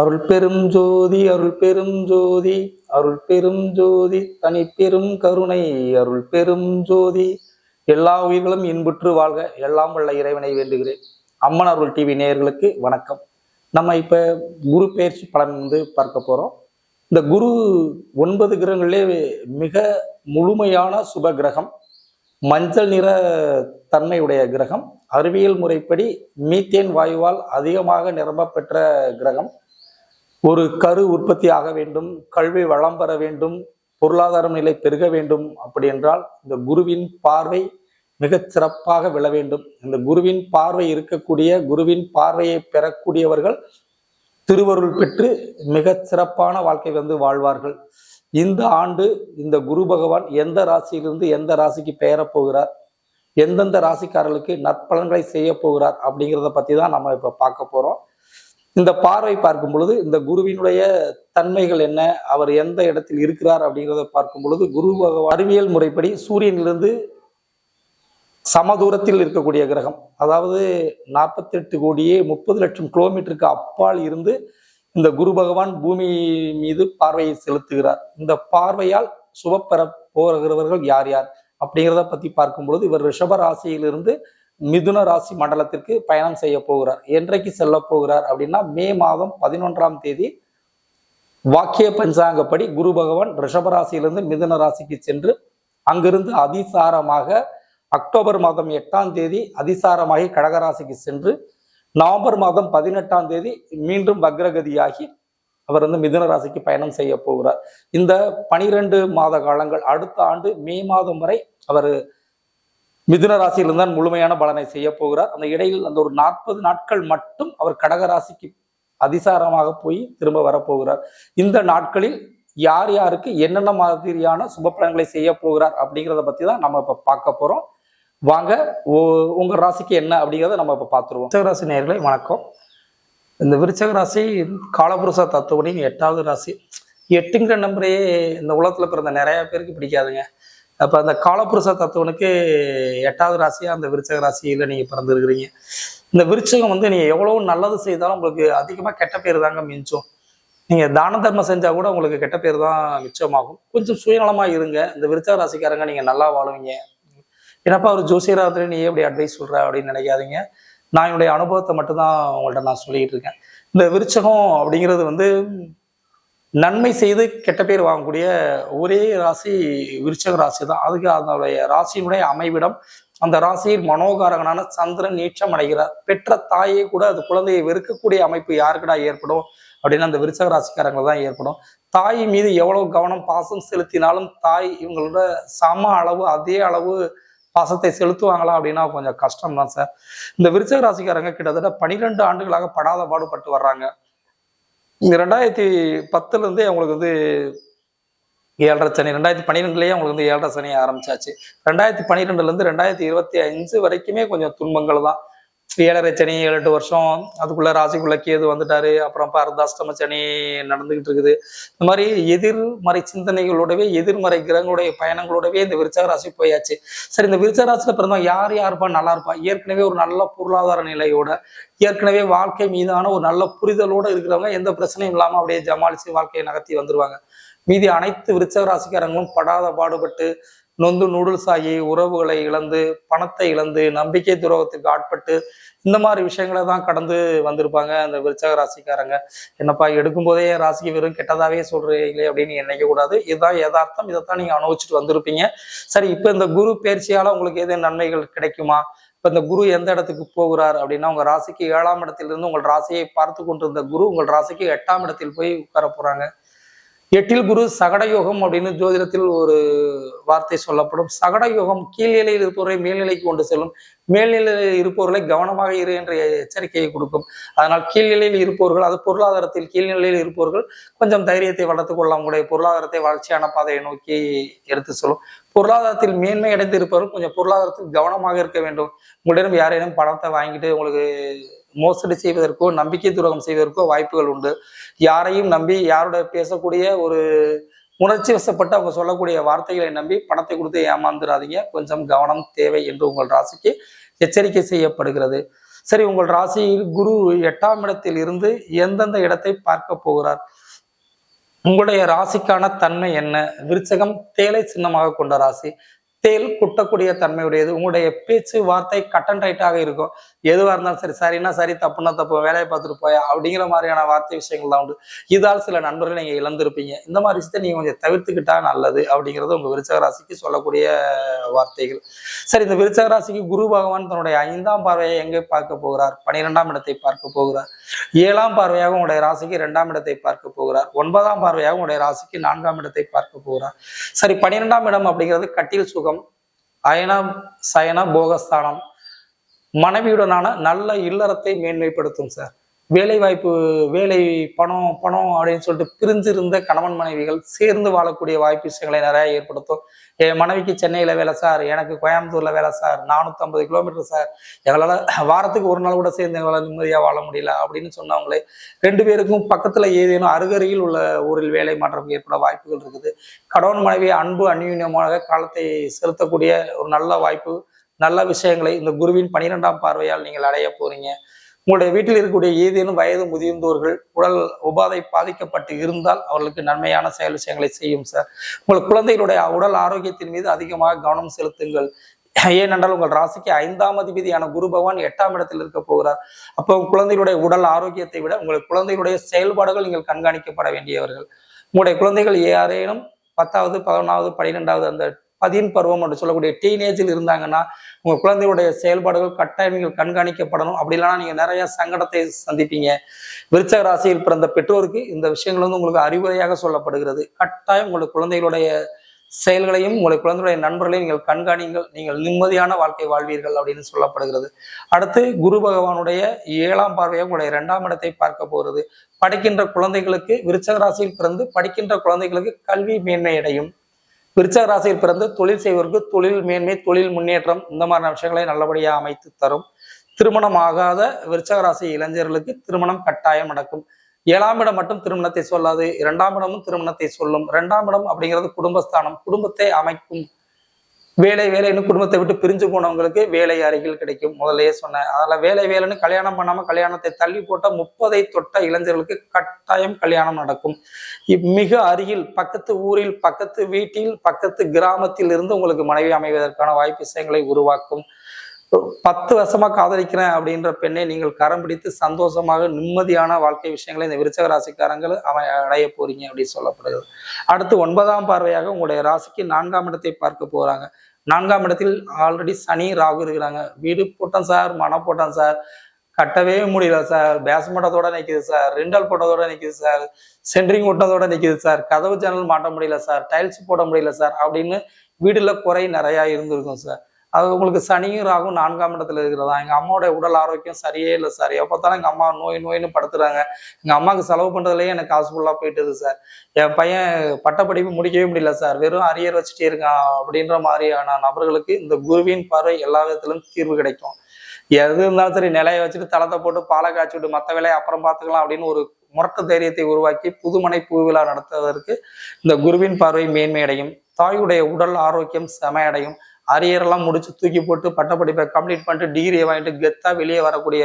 அருள் பெரும் ஜோதி அருள் பெரும் ஜோதி அருள் பெரும் ஜோதி தனி பெரும் கருணை அருள் பெரும் ஜோதி. எல்லா உயிர்களும் இன்புற்று வாழ்க எல்லாம் உள்ள இறைவனை வேண்டுகிறேன். அம்மன் அருள் டிவி நேயர்களுக்கு வணக்கம். நம்ம இப்ப குரு பெயர்ச்சி பலன் வந்து பார்க்க போறோம். இந்த குரு ஒன்பது கிரகங்களிலே மிக முழுமையான சுப கிரகம். மஞ்சள் நிற தன்மையுடைய கிரகம். அறிவியல் முறைப்படி மீத்தேன் வாயுவால் அதிகமாக நிரம்ப பெற்ற கிரகம். ஒரு கரு உற்பத்தி ஆக வேண்டும் கல்வி வளம் பெற வேண்டும் பொருளாதார நிலை பெருக வேண்டும் அப்படி என்றால் இந்த குருவின் பார்வை மிகச் சிறப்பாக விழ வேண்டும். இந்த குருவின் பார்வை இருக்கக்கூடிய குருவின் பார்வையை பெறக்கூடியவர்கள் திருவருள் பெற்று மிகச் சிறப்பான வாழ்க்கை வந்து வாழ்வார்கள். இந்த ஆண்டு இந்த குரு பகவான் எந்த ராசியிலிருந்து எந்த ராசிக்கு பெயரப் போகிறார் எந்தெந்த ராசிக்காரர்களுக்கு நற்பலன்களை செய்ய போகிறார் அப்படிங்கிறத பத்தி தான் நம்ம இப்ப பார்க்க போறோம். இந்த பார்வை பார்க்கும் பொழுது இந்த குருவினுடைய தன்மைகள் என்ன அவர் எந்த இடத்தில் இருக்கிறார் அப்படிங்கிறத பார்க்கும் பொழுது குரு அறிவியல் முறைப்படி சூரியனிலிருந்து சமதூரத்தில் இருக்கக்கூடிய கிரகம் அதாவது நாற்பத்தி எட்டு கோடியே முப்பது லட்சம் கிலோமீட்டருக்கு அப்பால் இருந்து இந்த குரு பகவான் பூமி மீது பார்வையை செலுத்துகிறார். இந்த பார்வையால் சுபப்பெற போகிறவர்கள் யார் யார் அப்படிங்கிறத பத்தி பார்க்கும் பொழுது இவர் ரிஷப ராசியிலிருந்து மிதுன ராசி மண்டலத்திற்கு பயணம் செய்ய போகிறார். என்றைக்கு செல்ல போகிறார் அப்படின்னா மே மாதம் பதினொன்றாம் தேதி வாக்கிய பஞ்சாங்கப்படி குரு பகவான் ரிஷபராசியிலிருந்து மிதுன ராசிக்கு சென்று அங்கிருந்து அதிசாரமாக அக்டோபர் மாதம் எட்டாம் தேதி அதிசாரமாகி கடகராசிக்கு சென்று நவம்பர் மாதம் பதினெட்டாம் தேதி மீண்டும் வக்ரகதியாகி அவர் வந்து மிதுன ராசிக்கு பயணம் செய்ய போகிறார். இந்த பனிரெண்டு மாத காலங்கள் அடுத்த ஆண்டு மே மாதம் வரை அவர் மிதுன ராசியிலிருந்து தான் முழுமையான பலனை செய்ய போகிறார். அந்த இடையில் அந்த ஒரு நாற்பது நாட்கள் மட்டும் அவர் கடக ராசிக்கு அதிசாரமாக போய் திரும்ப வரப்போகிறார் இந்த நாட்களில் யார் யாருக்கு என்னென்ன மாதிரியான சுப பலன்களை செய்ய போகிறார் அப்படிங்கிறத பத்தி தான் நம்ம இப்ப பார்க்க போறோம். வாங்க ஓ- உங்க ராசிக்கு என்ன அப்படிங்கிறத நம்ம இப்ப பார்த்துருவோம். விருச்சக ராசி வணக்கம். இந்த விருச்சக ராசி காலபுருஷ தத்துவனின் எட்டாவது ராசி. எட்டுங்கிற நம்பரே இந்த உலகத்துல பிறந்த நிறைய பேருக்கு பிடிக்காதுங்க. அப்போ அந்த காலப்புருஷ தத்துவனுக்கு எட்டாவது ராசியா அந்த விருச்சக ராசியில் நீங்கள் பிறந்திருக்கிறீங்க. இந்த விருச்சகம் வந்து நீங்கள் எவ்வளோ நல்லது செய்தாலும் உங்களுக்கு அதிகமாக கெட்ட பேர் தாங்க மிஞ்சும். நீங்கள் தான தர்மம் செஞ்சால் கூட உங்களுக்கு கெட்ட பேர் தான் மிச்சமாகும். கொஞ்சம் சுயநலமாக இருங்க. இந்த விருச்சக ராசிக்காரங்க நீங்கள் நல்லா வாழுவீங்க. என்னப்பா ஒரு ஜோசியராத்திரி நீ எப்படி அட்வைஸ் சொல்கிற அப்படின்னு நினைக்காதீங்க. நான் என்னுடைய அனுபவத்தை மட்டும்தான் உங்கள்கிட்ட நான் சொல்லிக்கிட்டு இருக்கேன். இந்த விருச்சகம் அப்படிங்கிறது வந்து நன்மை செய்து கெட்ட பேர் வாங்கக்கூடிய ஒரே ராசி விருச்சக ராசி தான் அதுக்கு அதனுடைய ராசியினுடைய அமைவிடம் அந்த ராசியில் மனோகாரகனான சந்திரன் நீச்சம் அடைகிறார். பெற்ற தாயே கூட அது குழந்தையை வெறுக்கக்கூடிய அமைப்பு யாருக்கடா ஏற்படும்? அப்படின்னு அந்த விருச்சக ராசிக்காரங்களை தான் ஏற்படும். தாய் மீது எவ்வளவு கவனம் பாசம் செலுத்தினாலும் தாய் இவங்களோட சம அளவு அதே அளவு பாசத்தை செலுத்துவாங்களா அப்படின்னா கொஞ்சம் கஷ்டம் தான் சார். இந்த விருச்சக ராசிக்காரங்க கிட்டத்தட்ட பனிரெண்டு ஆண்டுகளாக படாத பாடுபட்டு வர்றாங்க. ரெண்டாயிரத்தி பத்துலேருந்தே அவங்களுக்கு வந்து ஏழரை சனி ரெண்டாயிரத்தி பன்னிரெண்டுலேயே அவங்களுக்கு வந்து ஏழரை சனி ஆரம்பிச்சாச்சு. ரெண்டாயிரத்தி பன்னிரெண்டுல இருந்து ரெண்டாயிரத்தி இருபத்தி அஞ்சு வரைக்குமே கொஞ்சம் துன்பங்கள் தான். ஏழரை சனி ஏழு எட்டு வருஷம் அதுக்குள்ள ராசிக்குள்ள கேது வந்துட்டாரு. அப்புறம் பாரதாஷ்டம சனி நடந்துகிட்டு இருக்குது. இந்த மாதிரி எதிர்மறை சிந்தனைகளோடவே எதிர்மறை கிரகங்களுடைய பயணங்களோடவே இந்த விருச்சக ராசி போயாச்சு. சரி இந்த விருச்சக ராசியில பிறந்தவங்க யார் யாருப்பா? நல்லா இருப்பா. ஏற்கனவே ஒரு நல்ல பொருளாதார நிலையோட ஏற்கனவே வாழ்க்கை மீதான ஒரு நல்ல புரிதலோட இருக்கிறவங்க எந்த பிரச்சனையும் இல்லாம அப்படியே ஜமாளிச்சு வாழ்க்கையை நகர்த்தி வந்துருவாங்க. மீதி அனைத்து விருச்சக ராசிக்காரங்களும் படாத பாடுபட்டு நொந்து நூடுல்ஸ் ஆகி உறவுகளை இழந்து பணத்தை இழந்து நம்பிக்கை துரோகத்துக்கு ஆட்பட்டு இந்த மாதிரி விஷயங்களை தான் கடந்து வந்திருப்பாங்க அந்த விருச்சக ராசிக்காரங்க. என்னப்பா எடுக்கும் போதே என் ராசிக்கு வெறும் கெட்டதாவே சொல்றீங்களே அப்படின்னு நினைக்க கூடாது. இதுதான் யதார்த்தம். இதைத்தான் நீங்க அனுபவிச்சுட்டு வந்திருப்பீங்க. சரி இப்போ இந்த குரு பயிற்சியால உங்களுக்கு எது நன்மைகள் கிடைக்குமா? இப்போ இந்த குரு எந்த இடத்துக்கு போகிறார் அப்படின்னா உங்கள் ராசிக்கு ஏழாம் இடத்திலிருந்து உங்கள் ராசியை பார்த்து கொண்டிருந்த குரு உங்கள் ராசிக்கு எட்டாம் இடத்தில் போய் உட்கார போகிறாங்க எட்டில் குரு சகடயோகம் அப்படின்னு ஜோதிடத்தில் ஒரு வார்த்தை சொல்லப்படும். சகடயோகம் கீழ்நிலையில் இருப்பவரை மேல்நிலைக்கு கொண்டு செல்லும். மேல்நிலையில் இருப்பவர்களை கவனமாக இரு என்ற எச்சரிக்கையை கொடுக்கும். அதனால் கீழ்நிலையில் இருப்பவர்கள் அது பொருளாதாரத்தில் கீழ்நிலையில் இருப்பவர்கள் கொஞ்சம் தைரியத்தை வளர்த்து கொள்ள உங்களுடைய பொருளாதாரத்தை வளர்ச்சியான பாதையை நோக்கி எடுத்து செல்லும். பொருளாதாரத்தில் மேன்மை அடைந்து இருப்பவர்கள் கொஞ்சம் பொருளாதாரத்தில் கவனமாக இருக்க வேண்டும். உங்களிடம் யாரேனும் பணத்தை வாங்கிட்டு உங்களுக்கு மோசடி செய்வதற்கோ நம்பிக்கை துரோகம் செய்வதற்கோ வாய்ப்புகள் உண்டு. யாரையும் நம்பி யாரோட பேசக்கூடிய ஒரு உணர்ச்சி வசப்பட்டு அவங்க சொல்லக்கூடிய வார்த்தைகளை நம்பி பணத்தை கொடுத்து ஏமாந்துடாதீங்க கொஞ்சம் கவனம் தேவை என்று உங்கள் ராசிக்கு எச்சரிக்கை செய்யப்படுகிறது. சரி உங்கள் ராசியில் குரு எட்டாம் இடத்தில் இருந்து எந்தெந்த இடத்தை பார்க்க போகிறார்? உங்களுடைய ராசிக்கான தன்மை என்ன? விருச்சகம் தேலை சின்னமாக கொண்ட ராசி. தேல் குட்டக்கூடிய தன்மையுடையது. உங்களுடைய பேச்சு வார்த்தை கட் அண்ட் ரைட்டாக இருக்கும். எதுவாக இருந்தாலும் சரி சரின்னா சரி தப்புன்னா தப்பு வேலையை பார்த்துட்டு போயா அப்படிங்கிற மாதிரியான வார்த்தை விஷயங்கள் தான் உண்டு. இதால் சில நண்பர்கள் நீங்கள் இழந்திருப்பீங்க. இந்த மாதிரி விஷயத்தை நீங்கள் கொஞ்சம் தவிர்த்துக்கிட்டா நல்லது அப்படிங்கிறது உங்கள் விருச்சக ராசிக்கு சொல்லக்கூடிய வார்த்தைகள். சரி இந்த விருச்சக ராசிக்கு குரு பகவான் தன்னுடைய ஐந்தாம் பார்வையை எங்கே பார்க்க போகிறார்? பனிரெண்டாம் இடத்தை பார்க்க போகிறார். ஏழாம் பார்வையாக உங்களுடைய ராசிக்கு இரண்டாம் இடத்தை பார்க்க போகிறார். ஒன்பதாம் பார்வையாக உங்களுடைய ராசிக்கு நான்காம் இடத்தை பார்க்க போகிறார். சரி பன்னிரெண்டாம் இடம் அப்படிங்கிறது கட்டில் சுகம் அயன சயன போகஸ்தானம். மனைவியுடனான நல்ல இல்லறத்தை மேன்மைப்படுத்தும் சார். வேலை வாய்ப்பு வேலை பணம் பணம் அப்படின்னு சொல்லிட்டு பிரிஞ்சிருந்த கணவன் மனைவிகள் சேர்ந்து வாழக்கூடிய வாய்ப்பு விஷயங்களை நிறைய ஏற்படுத்தும். என் மனைவிக்கு சென்னையில் வேலை சார் எனக்கு கோயம்புத்தூர்ல வேலை சார் நானூற்றம்பது கிலோமீட்டர் சார். எங்களால் வாரத்துக்கு ஒரு நாள் கூட சேர்ந்து எங்களால் நிம்மதியாக வாழ முடியல அப்படின்னு சொன்னவங்களே ரெண்டு பேருக்கும் பக்கத்தில் ஏதேனும் அருகருகில் உள்ள ஊரில் வேலை மாற்றம் ஏற்பட வாய்ப்புகள் இருக்குது. கணவன் மனைவி அன்பு அந்யூன்யமாக காலத்தை செலுத்தக்கூடிய ஒரு நல்ல வாய்ப்பு நல்ல விஷயங்களை இந்த குருவின் பனிரெண்டாம் பார்வையால் நீங்கள் அடைய போறீங்க. உங்களுடைய வீட்டில் இருக்கக்கூடிய ஏதேனும் வயது முதிர்ந்தோர்கள் உடல் உபாதை பாதிக்கப்பட்டு இருந்தால் அவர்களுக்கு நன்மையான செயல் விஷயங்களை செய்யும் சார் உங்கள் குழந்தைகளுடைய உடல் ஆரோக்கியத்தின் மீது அதிகமாக கவனம் செலுத்துங்கள். ஏனென்றால் உங்கள் ராசிக்கு ஐந்தாம் அதிபதியான குரு பகவான் எட்டாம் இடத்தில் இருக்க போகிறார். அப்போ குழந்தைகளுடைய உடல் ஆரோக்கியத்தை விட உங்கள் குழந்தைகளுடைய செயல்பாடுகள் நீங்கள் கண்காணிக்கப்பட வேண்டியவர்கள். உங்களுடைய குழந்தைகள் யாரேனும் பத்தாவது பதினொன்றாவது பன்னிரெண்டாவது அந்த பதின் பருவம் என்று சொல்லக்கூடிய டீனேஜில் இருந்தாங்கன்னா உங்கள் குழந்தையுடைய செயல்பாடுகள் கட்டாயம் நீங்கள் கண்காணிக்கப்படணும். அப்படி இல்லைன்னா நீங்க நிறைய சங்கடத்தை சந்திப்பீங்க. விருச்சக ராசியில் பிறந்த பெற்றோருக்கு இந்த விஷயங்கள் வந்து உங்களுக்கு அறிவுரையாக சொல்லப்படுகிறது. கட்டாயம் உங்களுடைய குழந்தைகளுடைய செயல்களையும் உங்களுடைய குழந்தையுடைய நண்பர்களையும் நீங்கள் கண்காணிங்கள். நீங்கள் நிம்மதியான வாழ்க்கை வாழ்வீர்கள் அப்படின்னு சொல்லப்படுகிறது. அடுத்து குரு பகவானுடைய ஏழாம் பார்வையாக உங்களுடைய இரண்டாம் இடத்தை பார்க்க போகிறது. படிக்கின்ற குழந்தைகளுக்கு விருச்சக ராசியில் பிறந்து படிக்கின்ற குழந்தைகளுக்கு கல்வி மேன்மை அடையும் விருச்சக ராசியில் பிறந்து தொழில் செய்வதற்கு தொழில் மேன்மை தொழில் முன்னேற்றம் இந்த மாதிரியான விஷயங்களை நல்லபடியாக அமைத்து தரும். திருமணம் ஆகாத விருச்சக ராசி இளைஞர்களுக்கு திருமணம் கட்டாயம் நடக்கும். ஏழாம் இடம் மட்டும் திருமணத்தை சொல்லாது இரண்டாம் இடமும் திருமணத்தை சொல்லும். இரண்டாம் இடம் அப்படிங்கிறது குடும்பஸ்தானம். குடும்பத்தை அமைக்கும் வேலை வேலைன்னு குடும்பத்தை விட்டு பிரிஞ்சு போனவங்களுக்கு வேலை அருகில் கிடைக்கும். முதல்லயே சொன்னேன். அதில் வேலை வேலைன்னு கல்யாணம் பண்ணாமல் கல்யாணத்தை தள்ளி போட்ட முப்பதை தொட்ட இளைஞர்களுக்கு கட்டாயம் கல்யாணம் நடக்கும். மிக அருகில் பக்கத்து ஊரில் பக்கத்து வீட்டில் பக்கத்து கிராமத்தில் இருந்து உங்களுக்கு மனைவி அமைவதற்கான வாய்ப்பு விஷயங்களை உருவாக்கும். பத்து வருஷமா காதலிக்கிறேன் அப்படின்ற பெண்ணை நீங்கள் கரம் பிடித்து சந்தோஷமாக நிம்மதியான வாழ்க்கை விஷயங்களை இந்த விருச்சக ராசிக்காரங்கள் அவன் அடைய போறீங்க அப்படின்னு சொல்லப்படுகிறது அடுத்து ஒன்பதாம் பார்வையாக உங்களுடைய ராசிக்கு நான்காம் இடத்தை பார்க்க போறாங்க. நான்காம் இடத்தில் ஆல்ரெடி சனி ராகு இருக்கிறாங்க. வீடு போட்டோம் சார் மனம் போட்டோம் சார். கட்டவே முடியல சார். பேஸ்மெண்டத்தோட நிற்கிது சார். ரெண்டல் போட்டதோட நிற்கிது சார். சென்ட்ரிங் ஓட்டதோட நிற்கிது சார். கதவு ஜன்னல் மாட்ட முடியல சார். டைல்ஸ் போட முடியல சார். அப்படின்னு வீடுல குறை நிறையா இருந்திருக்கும் சார். அது உங்களுக்கு சனியும் ராகும் நான்காம் இடத்துல இருக்கிறதா? எங்கள் அம்மாவோட உடல் ஆரோக்கியம் சரியே இல்லை சார் எப்போ பார்த்தாலும் எங்கள் அம்மா நோய் நோயின்னு படுத்துறாங்க. எங்கள் அம்மாவுக்கு செலவு பண்ணுறதுலேயே எனக்கு காசு ஃபுல்லாக போயிட்டுது சார் என் பையன் பட்டப்படிப்பு முடிக்கவே முடியல சார் வெறும் அரியர் வச்சுட்டே இருக்கான் அப்படின்ற மாதிரியான நபர்களுக்கு இந்த குருவின் பார்வை எல்லா விதத்திலும் தீர்வு கிடைக்கும். எது இருந்தாலும் சரி நிலையை வச்சுட்டு தளத்தை போட்டு பாலை காய்ச்சி விட்டு மற்ற வேலையை அப்புறம் பார்த்துக்கலாம் அப்படின்னு ஒரு முரட்டு தைரியத்தை உருவாக்கி புதுமனை பூவிழா நடத்துவதற்கு இந்த குருவின் பார்வை மேன்மை அடையும் தாயுடைய உடல் ஆரோக்கியம் செமையடையும். அரியரெல்லாம் முடிச்சு தூக்கி போட்டு பட்டப்படிப்பை கம்ப்ளீட் பண்ணிட்டு டிகிரியை வாங்கிட்டு கெத்தா வெளியே வரக்கூடிய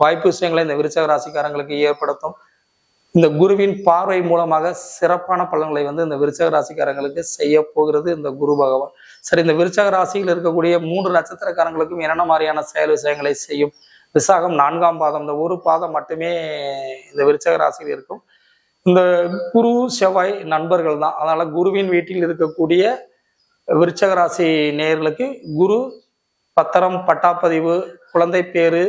வாய்ப்பு விஷயங்களை இந்த விருச்சக ராசிக்காரங்களுக்கு ஏற்படுத்தும். இந்த குருவின் பார்வை மூலமாக சிறப்பான பலன்களை வந்து இந்த விருச்சக ராசிக்காரங்களுக்கு செய்ய போகிறது இந்த குரு பகவான். சரி இந்த விருச்சக ராசியில் இருக்கக்கூடிய மூன்று நட்சத்திரக்காரங்களுக்கும் என்னென்ன மாதிரியான செயல் விஷயங்களை செய்யும்? விசாகம் நான்காம் பாதம் இந்த ஒரு பாதம் மட்டுமே இந்த விருச்சக ராசியில் இருக்கும். இந்த குரு செவ்வாய் நண்பர்கள் தான். அதனால குருவின் வீட்டில் இருக்கக்கூடிய விருச்சகராசி நேயர்களுக்கு குரு பத்திரம் பட்டாப்பதிவு குழந்தை பேரு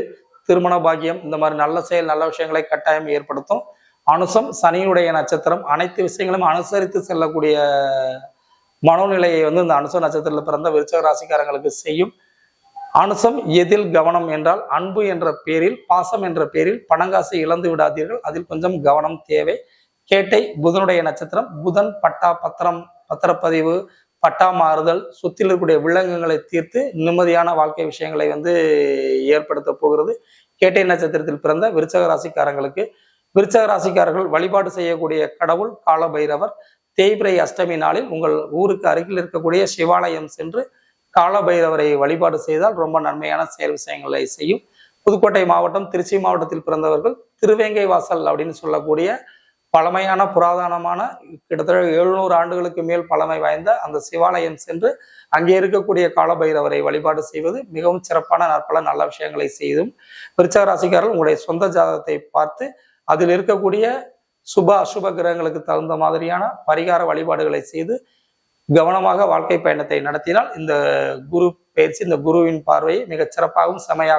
திருமண பாக்கியம் இந்த மாதிரி நல்ல செயல் நல்ல விஷயங்களை கட்டாயம் ஏற்படுத்தும். அனுசம் சனியுடைய நட்சத்திரம் அனைத்து விஷயங்களும் அனுசரித்து செல்லக்கூடிய மனோநிலையை வந்து இந்த அனுச நட்சத்திரத்தில் பிறந்த விருச்சக ராசிக்காரங்களுக்கு செய்யும். அனுசம் எதில் கவனம் என்றால் அன்பு என்ற பேரில் பாசம் என்ற பேரில் பணங்காசை இழந்து விடாதீர்கள். அதில் கொஞ்சம் கவனம் தேவை. கேட்டை புதனுடைய நட்சத்திரம் புதன் பட்டா பத்திரம் பத்திரப்பதிவு பட்டா மாறுதல் சுற்றில் இருக்கக்கூடிய விலங்குகளை தீர்த்து நிம்மதியான வாழ்க்கை விஷயங்களை வந்து ஏற்படுத்த போகிறது. கேட்டை நட்சத்திரத்தில் பிறந்த விருச்சக ராசிக்காரங்களுக்கு விருச்சக ராசிக்காரர்கள் வழிபாடு செய்யக்கூடிய கடவுள் கால பைரவர் தேய்பிரை அஷ்டமி நாளில் உங்கள் ஊருக்கு அருகில் இருக்கக்கூடிய சிவாலயம் சென்று கால பைரவரை வழிபாடு செய்தால் ரொம்ப நன்மையான செயல் விஷயங்களை செய்யும். புதுக்கோட்டை மாவட்டம் திருச்சி மாவட்டத்தில் பிறந்தவர்கள் திருவேங்கை வாசல் அப்படின்னு சொல்லக்கூடிய பழமையான புராதனமான கிட்டத்தட்ட எழுநூறு ஆண்டுகளுக்கு மேல் பழமை வாய்ந்த அந்த சிவாலயம் சென்று அங்கே இருக்கக்கூடிய காலபைரவரை வழிபாடு செய்வது மிகவும் சிறப்பான நற்பல நல்ல விஷயங்களை செய்தும் விருச்சக ராசிக்காரர்கள் உங்களுடைய சொந்த ஜாதகத்தை பார்த்து அதில் இருக்கக்கூடிய சுப அசுப கிரகங்களுக்கு தகுந்த மாதிரியான பரிகார வழிபாடுகளை செய்து கவனமாக வாழ்க்கை பயணத்தை நடத்தினால் இந்த குரு பயிற்சி இந்த குருவின் பார்வையை மிகச் சிறப்பாகவும் செமையாக